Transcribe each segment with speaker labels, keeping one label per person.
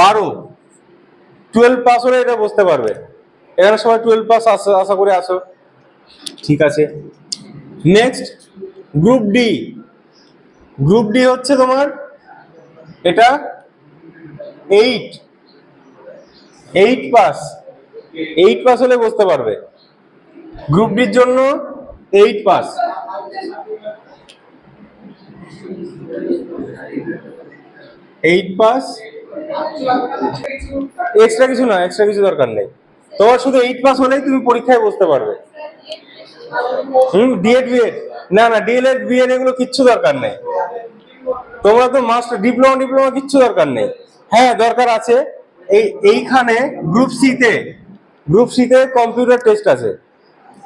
Speaker 1: বারো। Twelve pass হলে এটা বুঝতে পারবে। এখানে সবাই টুয়েলভ পাস আশা করে আসো ঠিক আছে। Next group D group D হচ্ছে তোমার এটা eight eight pass eight pass হলে বুঝতে পারবে। গ্রুপ ডির জন্য eight pass eight pass extra কিছু না এক্সট্রা কিছু দরকার নেই। তোমার শুধু এইট পাস হলেই তুমি পরীক্ষায় বসতে পারবে। হুম ডিএড বিএড না না ডিএলএড বিএড এগুলো কিচ্ছু দরকার নেই। তোমরা তো মাস্টার ডিপ্লোমা ডিপ্লোমা কিচ্ছু দরকার নেই। হ্যাঁ দরকার আছে। এই, এইখানে গ্রুপ সিতে গ্রুপ সিতে কম্পিউটার টেস্ট আছে।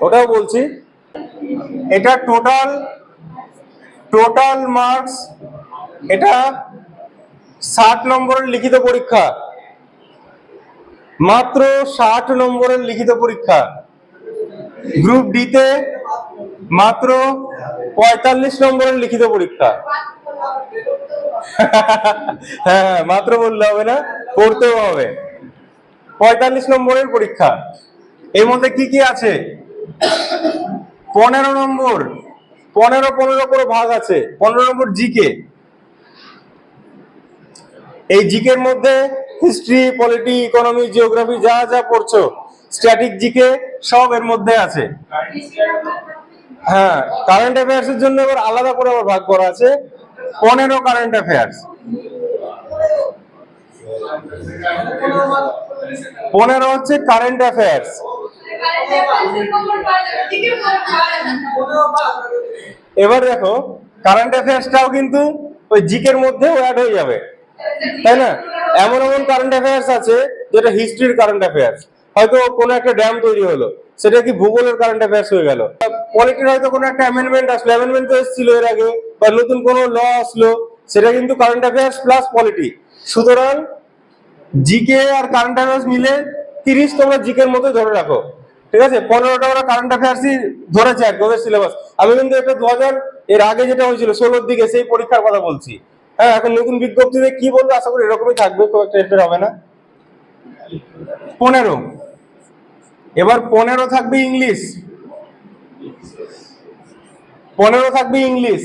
Speaker 1: ওটাও বলছি। এটা টোটাল টোটাল মার্কস এটা ষাট নম্বরের লিখিত পরীক্ষা। মাত্র ষাট নম্বরের লিখিত পরীক্ষা। গ্রুপ ডিতে মাত্র পঁয়তাল্লিশ নম্বরের লিখিত পরীক্ষা। হ্যাঁ হ্যাঁ, মাত্র বললে হবে না পড়তেও হবে। পঁয়তাল্লিশ নম্বরের পরীক্ষা। এর মধ্যে কি কি আছে? পনেরো নম্বর পনেরো পনেরো করে ভাগ আছে। পনেরো নম্বর জিকে এই জিকের মধ্যে হিস্ট্রি পলিটি ইকোনমি জিওগ্রাফি যা যা পড়ছো স্ট্যাটিক জিকে সব এর মধ্যে আছে। হ্যাঁ কারেন্ট অ্যাফেয়ার্স এর জন্য এবার আলাদা করে আবার ভাগ করা আছে। পনেরো কারেন্ট অ্যাফেয়ার্স পনেরো হচ্ছে কারেন্ট অ্যাফেয়ার্স এবার দেখো কারেন্ট অ্যাফেয়ার্সটাও কিন্তু ওই জিকের মধ্যেও অ্যাড হয়ে যাবে। তাই না? এমন এমন কারেন্ট অ্যাফেয়ার্স আছে যেটা হিস্ট্রির কারেন্ট অ্যাফেয়ার্স হয়তো কোনো একটা ড্যাম তৈরি হলো, সেটা কি ভূগোলের কারেন্ট অ্যাফেয়ার্স হয়ে গেল? পলিটির হয়তো কোনো একটা অ্যামেন্ডমেন্ট আসলো অ্যামেন্ডমেন্ট তো এসেছিল এর আগে, বা নতুন কোনো ল আসলো, সেটা কিন্তু কারেন্ট অ্যাফেয়ার্স প্লাস পলিটি সুতরাং জিকে আর কারেন্ট অ্যাফেয়ার্স মিলে তিরিশ তোমরা জিকের মতো ধরে রাখো। ঠিক আছে? পনেরোটা ওরা কারেন্ট অ্যাফেয়ার্সই ধরেছে আর ওদের সিলেবাস আমি কিন্তু এটা দু হাজার এর আগে যেটা হয়েছিল, ষোলোর দিকে সেই পরীক্ষার কথা বলছি। হ্যাঁ এখন নতুন বিজ্ঞপ্তিতে কি বলব আশা করি এরকমই থাকবে, খুব একটা হবে না। পনেরো। এবার পনেরো থাকবে ইংলিশ। পনেরো থাকবে ইংলিশ।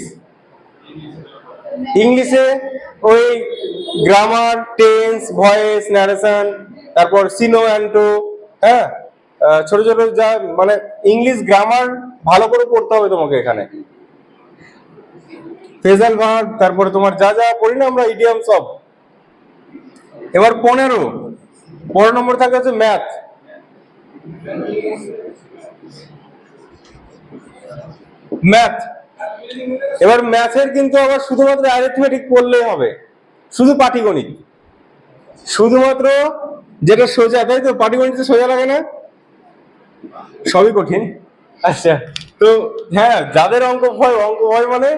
Speaker 1: ইংলিশে ওই গ্রামার টেন্স ভয়েস ন্যারেশন তারপর সিনো অ্যান্টো হ্যাঁ? ছোট ছোট যা মানে ইংলিশ গ্রামার ভালো করে পড়তে হবে তোমাকে এখানে। ফেজাল ভার্ব তারপরে তোমার যা যা পড়ি না আমরা ইডিয়াম সব। এবার পনেরো। পনেরো নম্বর থাকে হচ্ছে ম্যাথ ম্যাথ এবার ম্যাথের কিন্তু আবার শুধুমাত্র অ্যারিথমেটিক পড়লেই হবে। শুধু পাটিগণিত। শুধুমাত্র যেটা সোজা, তাই তো? পাটিগণিত সোজা লাগে না? সবই কঠিন। আচ্ছা তো হ্যাঁ যাদের অঙ্ক ভয় অঙ্ক ভয় মানে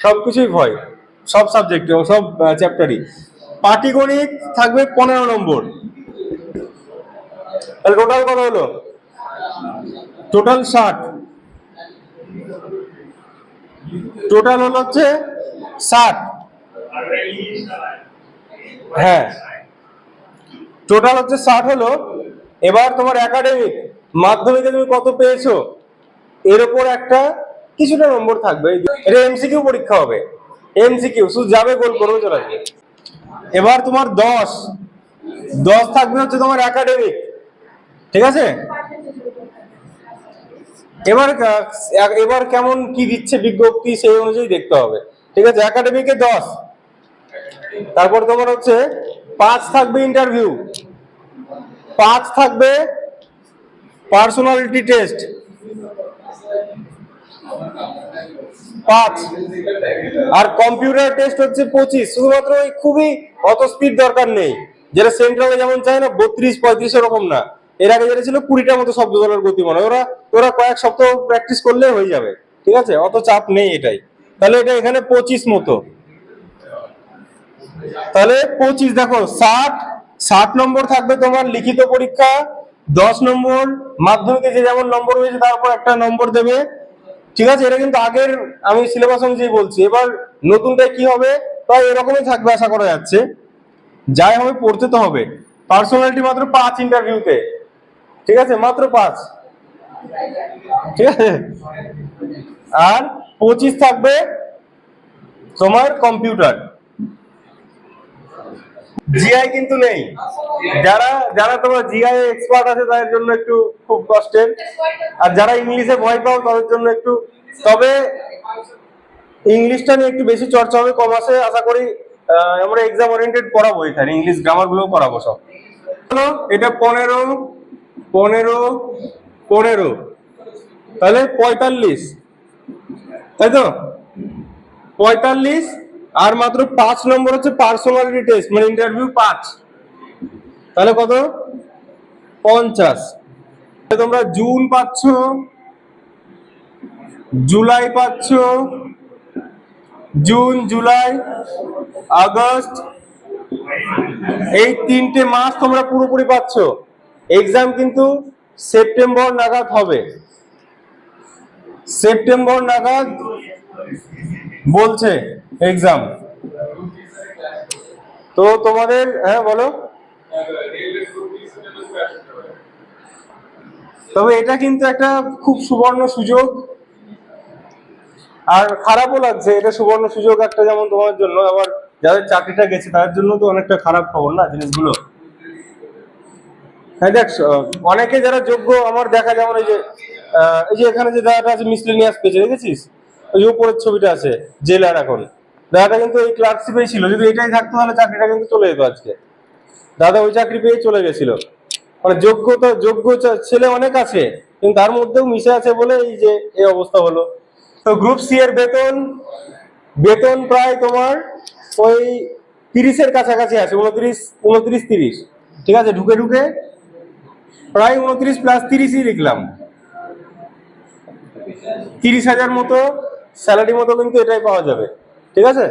Speaker 1: সবকিছুই ভয়, সব সাবজেক্ট সব চ্যাপ্টারই পাটিগণিত থাকবে পনেরো নম্বর। তাহলে টোটাল কত হলো? টোটাল ষাট। টোটাল হলো হচ্ছে ষাট। হ্যাঁ। টোটাল হচ্ছে ষাট হলো, এবার তোমার একাডেমিক মাধ্যমিকে তুমি কত পেয়েছ? এর উপর একটা কিছুটা নম্বর থাকবে। এটা এমসিকিউ পরীক্ষা হবে। এমসিকিউ শুধু যাবে গোল করবে চলে আসবে। এবার তোমার দশ। দশ থাকবে হচ্ছে তোমার একাডেমিক ঠিক আছে? এবার এবার কেমন কি দিচ্ছে বিজ্ঞপ্তি সেই অনুযায়ী দেখতে হবে। ঠিক আছে? একাডেমিকে দশ। তারপর তোমার হচ্ছে পাঁচ থাকবে ইন্টারভিউ পাঁচ থাকবে পার্সোনালিটি টেস্ট পাঁচ। আর কম্পিউটার টেস্ট হচ্ছে পঁচিশ। শুধুমাত্র ওই খুবই অত স্পিড দরকার নেই। যেটা সেন্ট্রালে যেমন চায় না, বত্রিশ, পঁয়ত্রিশ এরকম না। এর আগে যেটা ছিল কুড়িটার মতো শব্দ বলার গতি মনে। ওরা ওরা কয়েক সপ্তাহ প্র্যাকটিস করলে হয়ে যাবে। ঠিক আছে? অত চাপ নেই এটাই। তাহলে এটা এখানে পঁচিশ মতো। তাহলে পঁচিশ, দেখো, ষাট। ষাট নম্বর থাকবে তোমার লিখিত পরীক্ষা। দশ নম্বর মাধ্যমিকে যে যেমন নম্বর হয়েছে, তারপর একটা নম্বর দেবে। ঠিক আছে, এটা কিন্তু আগের আমি সিলেবাস অনুযায়ী বলছি। এবার নতুনটাই কি হবে? প্রায় এরকমই থাকবে আশা করা যাচ্ছে। যাই হবে, পড়তে তো হবে। পার্সোনালিটি মাত্র পাঁচ ইন্টারভিউতে ঠিক আছে, মাত্র পাঁচ। ঠিক আছে? আর পঁচিশ থাকবে তোমার কম্পিউটার জিআই কিন্তু নেই। যারা যারা তোমার জিআই এক্সপার্ট আছে, তাদের জন্য একটু খুব কষ্টের। আর যারা ইংলিশে ভয় পাও, তাদের জন্য একটু তবে ইংলিশটা নিয়ে একটু বেশি চর্চা হবে কমার্সে। আশা করি আমরা এক্সাম ওরিয়েন্টেড পড়াবো এখানে। ইংলিশ গ্রামারগুলো পড়াবো সব। এটা পনেরো পনেরো পনেরো। তাহলে পঁয়তাল্লিশ। তাই তো? পঁয়তাল্লিশ আর মাত্র পাঁচ নম্বর হচ্ছে পার্সোনালিটি টেস্ট মানে ইন্টারভিউ পাঁচ। তাহলে কত? পঞ্চাশ। তোমরা জুন পাচ্ছ, জুলাই পাচ্ছ, জুন, জুলাই, আগস্ট, এই তিনটে মাস তোমরা পুরোপুরি পাচ্ছ। এক্সাম কিন্তু সেপ্টেম্বর নাগাদ হবে। সেপ্টেম্বর নাগাদ বলছে এক্সাম তো তোমাদের হ্যাঁ বলো। তবে এটা কিন্তু একটা খুব সুবর্ণ সুযোগ। আর খারাপও লাগছে, এটা সুবর্ণ সুযোগ একটা যেমন তোমার জন্য, আবার যাদের চাকরিটা গেছে, তাদের জন্য তো অনেকটা খারাপ খবর না জিনিসগুলো? হ্যাঁ দেখ, অনেকে যারা যোগ্য, আমার দেখা যেমন এই যে এই যে এখানে যে দাদাটা আছে মিসলেনিয়াস পেজে দেখেছিস? ওই উপরের ছবিটা আছে জেলার এখন। দাদাটা কিন্তু এই ক্লার্কশিপেই ছিল, যদি এটাই থাকতো তাহলে চাকরিটা কিন্তু চলে যেত আজকে। দাদা ওই চাকরি পেয়ে চলে গেছিল। মানে যোগ্যতা যোগ্য ছেলে অনেক আছে, কিন্তু তার মধ্যেও মিশে আছে বলে এই যে এই অবস্থা হলো। তো গ্রুপ সি এর বেতন বেতন প্রায় তোমার ওই তিরিশের কাছাকাছি আছে, উনত্রিশ উনত্রিশ তিরিশ। ঠিক আছে, ঢুকে ঢুকে প্রায় উনত্রিশ প্লাস তিরিশই লিখলাম। তিরিশ হাজার মতো স্যালারি মতো কিন্তু এটাই পাওয়া যাবে? ঠিক আছে?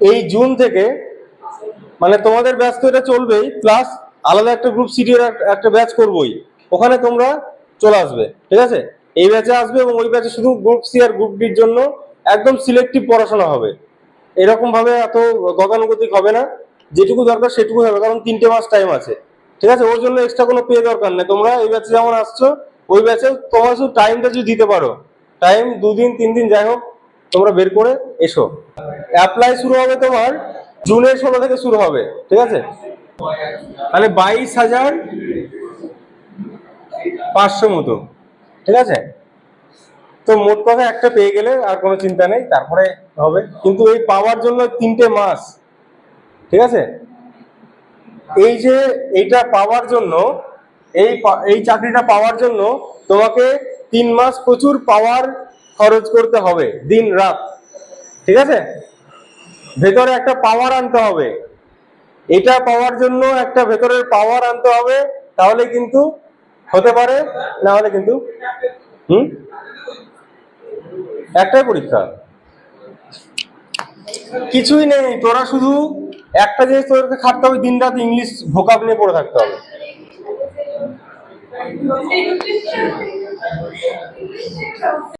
Speaker 1: এই জুন থেকে মানে তোমাদের ব্যাচ তো এটা চলবেই প্লাস আলাদা একটা গ্রুপ সিটির একটা ব্যাচ করবই। ওখানে তোমরা চলে আসবে, ঠিক আছে? এই ব্যাচে আসবে এবং ওই ব্যাচে শুধু গ্রুপ সি আর গ্রুপ ডির জন্য একদম সিলেক্টিভ পড়াশোনা হবে। এরকম ভাবে এত গতানুগতিক হবে না, যেটুকু দরকার সেটুকু হবে, কারণ তিনটে মাস টাইম আছে। ঠিক আছে? ওর জন্য এক্সট্রা কোনো পে দরকার নেই। তোমরা এই ব্যাচে যেমন আসছো, ওই ব্যাচে তোমরা শুধু টাইমটা যদি দিতে পারো টাইম দুদিন তিন দিন যাই হোক, তোমরা বের করে এসো। অ্যাপ্লাই শুরু হবে তোমার জুনের ষোলো থেকে শুরু হবে, ঠিক আছে? তাহলে বাইশ হাজার পাঁচশো মতো, ঠিক আছে? তো মোট কথা একটা পেয়ে গেলে আর কোনো চিন্তা নেই, তারপরে হবে। কিন্তু এই পাওয়ার জন্য তিনটে মাস, ঠিক আছে? এই যে এইটা পাওয়ার জন্য, এই এই চাকরিটা পাওয়ার জন্য তোমাকে তিন মাস প্রচুর পাওয়ার খরচ করতে হবে, দিন রাত, ঠিক আছে? ভেতরে একটা পাওয়ার আনতে হবে। এটা পাওয়ার জন্য একটা ভেতরের পাওয়ার আনতে হবে, তাহলে কিন্তু হতে পারে, না হলে কিন্তু, হুম? একটাই পরীক্ষা। কিছুই নেই, তোরা শুধু একটা জিনিস তোদেরকে খাটতে হবে, দিন রাত ইংলিশ ভোকাব নিয়ে পড়ে থাকতে হবে। I'm 谁